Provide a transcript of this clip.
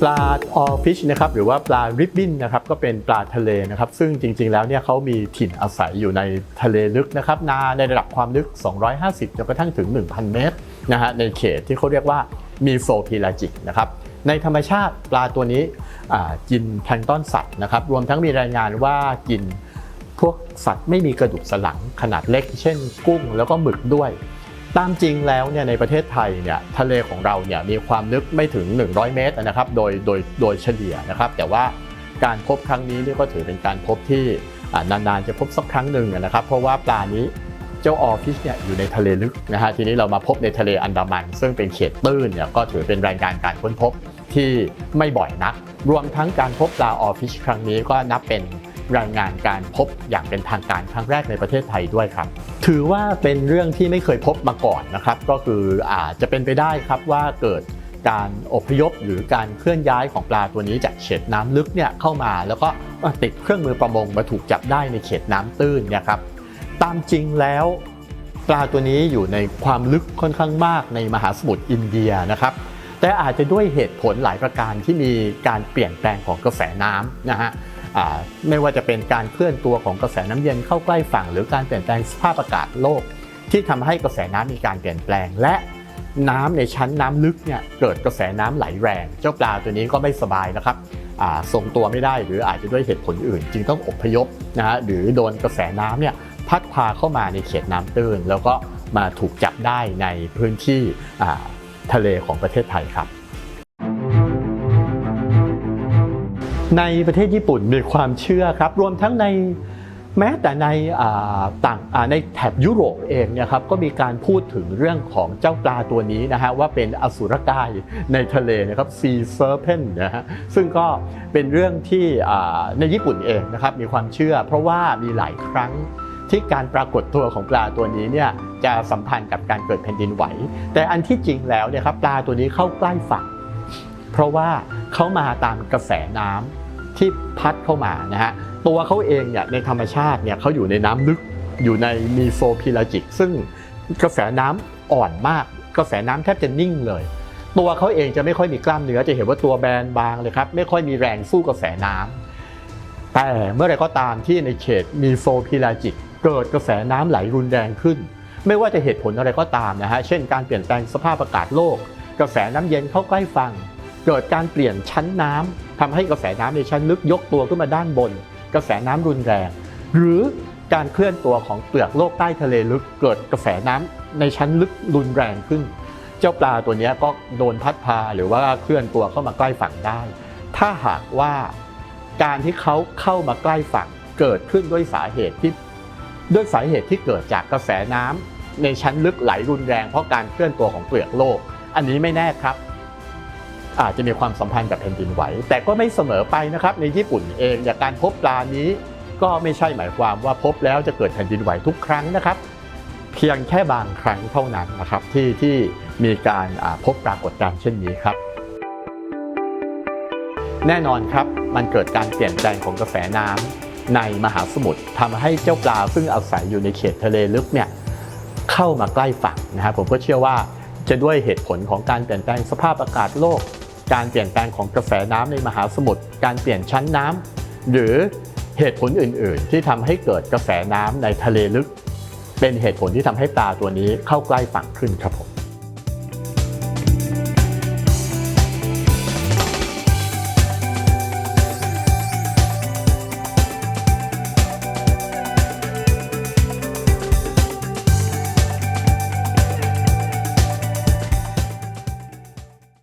ปลาออฟิชนะครับหรือว่าปลาริบบิ้นนะครับก็เป็นปลาทะเลนะครับซึ่งจริง ๆ แล้วเนี่ยเขามีถิ่นอาศัยอยู่ในทะเลลึกนะครับนาในระดับความลึก 250จนกระทั่งถึง 1,000 เมตรนะฮะในเขตที่เขาเรียกว่ามีโฟพิลาจิกนะครับในธรรมชาติปลาตัวนี้กินแพลงต้อนสัตว์นะครับรวมทั้งมีรายงานว่ากินพวกสัตว์ไม่มีกระดูกสันหลังขนาดเล็ก เช่นกุ้งแล้วก็หมึกด้วย ตามจริงแล้วเนี่ยในประเทศไทยเนี่ยทะเลของเราเนี่ยมีความลึกไม่ถึง 100 เมตรนะครับโดยโดยโดยเฉลี่ยนะครับแต่ว่าการพบครั้งนี้เนี่ยก็ถือเป็นการพบที่นานๆจะพบสักครั้งหนึ่งนะครับ เพราะว่าปลานี้เจ้าออฟิชเนี่ยอยู่ในทะเลลึกนะฮะทีนี้เรามาพบในทะเลอันดามัน ซึ่งเป็นเขตตื้นเนี่ยก็ถือเป็นรายงานการค้นพบที่ไม่บ่อยนัก รวมทั้งการพบปลาออฟิชครั้งนี้ก็นับเป็น รายงานการพบอย่างเป็นทางการครั้งแรกในประเทศไทยด้วยครับ ถือว่าเป็นเรื่องที่ไม่เคยพบมาก่อนนะครับ ก็คืออาจจะเป็นไปได้ครับว่าเกิดการอพยพหรือการเคลื่อนย้ายของปลาตัวนี้จากเขตน้ำลึกเนี่ยเข้ามาแล้วก็ติดเครื่องมือประมงมาถูกจับได้ในเขตน้ำตื้นเนี่ยครับตามจริงแล้วปลาตัวนี้อยู่ในความลึกค่อนข้างมากในมหาสมุทรอินเดียนะครับ แต่อาจจะด้วยเหตุผลหลายประการที่มีการเปลี่ยนแปลงของกระแสน้ำนะฮะ ไม่ว่าจะเป็นการเคลื่อนตัวของกระแสน้ำเย็นเข้าใกล้ฝั่ง หรือการเปลี่ยนแปลงสภาพอากาศโลก ที่ทำให้กระแสน้ำมีการเปลี่ยนแปลง และน้ำในชั้นน้ำลึกเนี่ยเกิดกระแสน้ำไหลแรง เจ้าปลาตัวนี้ก็ไม่สบายนะครับทรงตัวไม่ได้หรืออาจจะด้วยเหตุผลอื่น จึงต้องอพยพนะฮะหรือโดนกระแสน้ำเนี่ยพัดพาเข้ามาในเขตน้ำตื้น แล้วก็มาถูกจับได้ในพื้นที่ทะเลของประเทศไทยครับ ในประเทศญี่ปุ่นมีความเชื่อครับ รวมทั้งในแม้แต่ในต่างในแถบยุโรปเองเนี่ยครับก็มีการพูดถึงเรื่องของเจ้าปลาตัวนี้นะฮะว่าเป็นอสุรกายในทะเลนะครับ sea serpent นะฮะซึ่งก็เป็นเรื่องที่ในญี่ปุ่นเองนะครับมีความเชื่อ เพราะว่ามีหลายครั้งที่การปรากฏตัวของปลาตัวนี้เนี่ยจะสัมพันธ์กับการเกิดแผ่นดินไหว แต่อันที่จริงแล้วเนี่ยครับปลาตัวนี้เข้าใกล้ฝั่งเพราะว่าเขามาตามกระแสน้ำ ที่พัดเข้ามานะฮะตัวเขาเองเนี่ยในธรรมชาติเนี่ยเขาอยู่ในน้ำลึกอยู่ในมีโฟพิลาจิก ซึ่งกระแสน้ำอ่อนมาก กระแสน้ำแทบจะนิ่งเลย ตัวเขาเองจะไม่ค่อยมีกล้ามเนื้อจะเห็นว่าตัวแบนบางเลยครับไม่ค่อยมีแรงสู้กระแสน้ำแต่เมื่อไรก็ตามที่ในเขตมีโฟพิลาจิก เกิดกระแสน้ำไหลรุนแรงขึ้น ไม่ว่าจะเหตุผลอะไรก็ตามนะฮะเช่นการเปลี่ยนแปลงสภาพอากาศโลก กระแสน้ำเย็นเข้าใกล้ฝั่ง เกิดการเปลี่ยนชั้นน้ำทำให้กระแสน้ำในชั้นลึกยกตัวขึ้นมาด้านบน กระแสน้ำรุนแรง หรือการเคลื่อนตัวของเปลือกโลกใต้ทะเลลึกเกิดกระแสน้ำในชั้นลึกรุนแรงขึ้น เจ้าปลาตัวนี้ก็โดนพัดพาหรือว่าเคลื่อนตัวเข้ามาใกล้ฝั่งได้ ถ้าหากว่าการที่เขาเข้ามาใกล้ฝั่งเกิดขึ้นด้วยสาเหตุที่ด้วยสาเหตุที่เกิดจากกระแสน้ำในชั้นลึกไหลรุนแรงเพราะการเคลื่อนตัวของเปลือกโลก อันนี้ไม่แน่ครับ อาจจะมีความสัมพันธ์กับแผ่นดินไหว แต่ก็ไม่เสมอไปนะครับในญี่ปุ่นเองจากการพบปลานี้ ก็ไม่ใช่หมายความว่าพบแล้วจะเกิดแผ่นดินไหวทุกครั้งนะครับ เพียงแค่บางครั้งเท่านั้นนะครับที่ที่มีการพบปรากฏการณ์เช่นนี้ครับ แน่นอนครับมันเกิดการเปลี่ยนแปลงของกระแสน้ำในมหาสมุทรทำให้เจ้าปลาซึ่งอาศัยอยู่ในเขตทะเลลึกเนี่ยเข้ามาใกล้ฝั่งนะครับผมก็เชื่อว่าจะด้วยเหตุผลของการเปลี่ยนแปลงสภาพอากาศโลก การเปลี่ยนแปลงของกระแสน้ำในมหาสมุทรการเปลี่ยนชั้นน้ำหรือเหตุผลอื่น ๆ ที่ทำให้เกิดกระแสน้ำในทะเลลึก เป็นเหตุผลที่ทำให้ปลาตัวนี้เข้าใกล้ฝั่งขึ้นครับผม